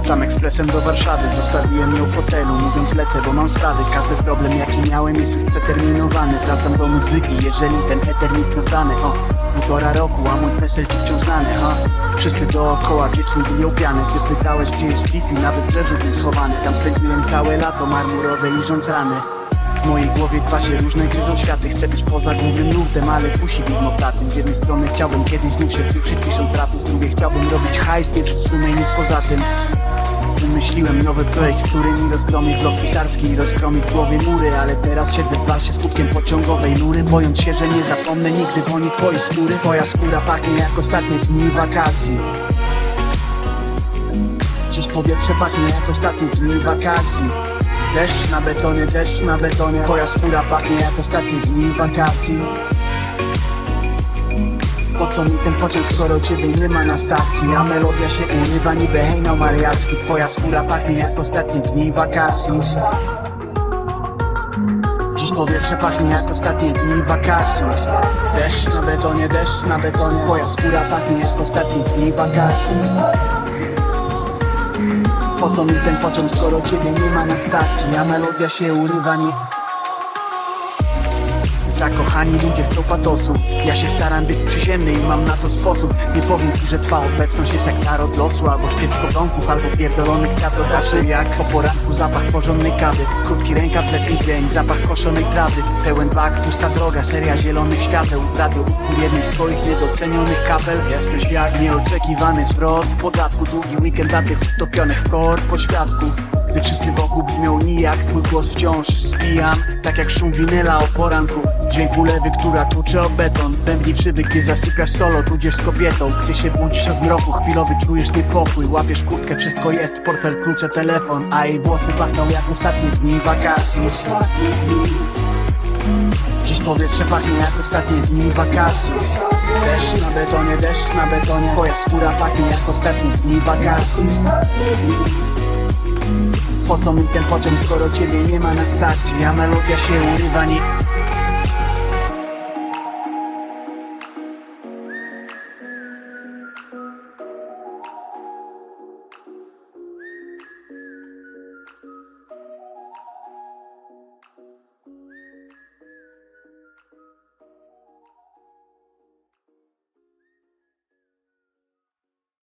Wracam ekspresem do Warszawy. Zostawiłem ją w hotelu Mówiąc lecę, bo mam sprawy. Każdy problem jaki miałem jest już przeterminowany. Wracam do muzyki, jeżeli ten eter mi dany O, półtora roku, a mój PESEL ci wciąż znany ha? Wszyscy dookoła wiecznie biją piany Ty pytałeś gdzie jest Fifi, na wybrzeżu był schowany. Tam spędziłem całe lato marmurowe liżąc rany. W mojej głowie dwa się różne gryzą światy. Chcę być poza głównym nurtem, ale kusi widmo platy Z jednej strony chciałbym kiedyś znów się wzruszyć pisząc rapy Z drugiej chciałbym robić hajs, nie czuć w sumie nic poza tym Wymyśliłem nowy projekt, który mi rozgromi blok pisarski i rozgromi w głowie mury Ale teraz siedzę w walsie z kubkiem pociągowej nury Bojąc się, że nie zapomnę nigdy woni twojej skóry. Twoja skóra pachnie jak ostatnie dni wakacji. Dziś powietrze pachnie jak ostatnie dni wakacji? Deszcz na betonie, deszcz na betonie. Twoja skóra pachnie jak ostatnie dni wakacji Po mi ten pociąg, skoro ciebie nie ma na stacji. A melodia się urywa niby hejnał mariacki Twoja skóra pachnie jak ostatnie dni wakacji. Dziś powietrze pachnie jak ostatnie dni wakacji. Deszcz na betonie, deszcz na betonie. Twoja skóra pachnie jak ostatnie dni wakacji. Po co mi ten pociąg, skoro ciebie nie ma na stacji? A melodia się urywa, nie... Zakochani ludzie chcą patosu. Ja się staram być przyziemny i mam na to sposób. Nie powiem ci, że twa obecność jest jak narod losu Albo śpiew skowronków, albo pierdolony kwiat Zawsze jak po poranku zapach porządnej kawy. Krótki rękaw, letni dzień, zapach koszonej trawy. Pełen bak, pusta droga, seria zielonych świateł. W radiu utwór jednej z twoich niedocenionych kapel. Jesteś jak nieoczekiwany zwrot podatku. Długi weekend dla tych utopionych w kor po świadku gdy wszyscy wokół brzmią nijak, twój głos wciąż spijam Tak jak szum winyla o poranku. Dźwięk ulewy, która tłucze o beton. Bębni przybyk, gdy zasypiasz solo, tudzież z kobietą. Gdy się budzisz o zmroku, chwilowy czujesz niepokój. Łapiesz kurtkę, wszystko jest, portfel, klucze, telefon. A jej włosy pachną jak ostatnie dni wakacji. Dziś powietrze pachnie jak ostatnie dni wakacji. Deszcz na betonie, deszcz na betonie. Twoja skóra pachnie jak ostatnie dni wakacji po co mi ten pociąg, skoro ciebie nie ma na stacji A melodia się urywa, nie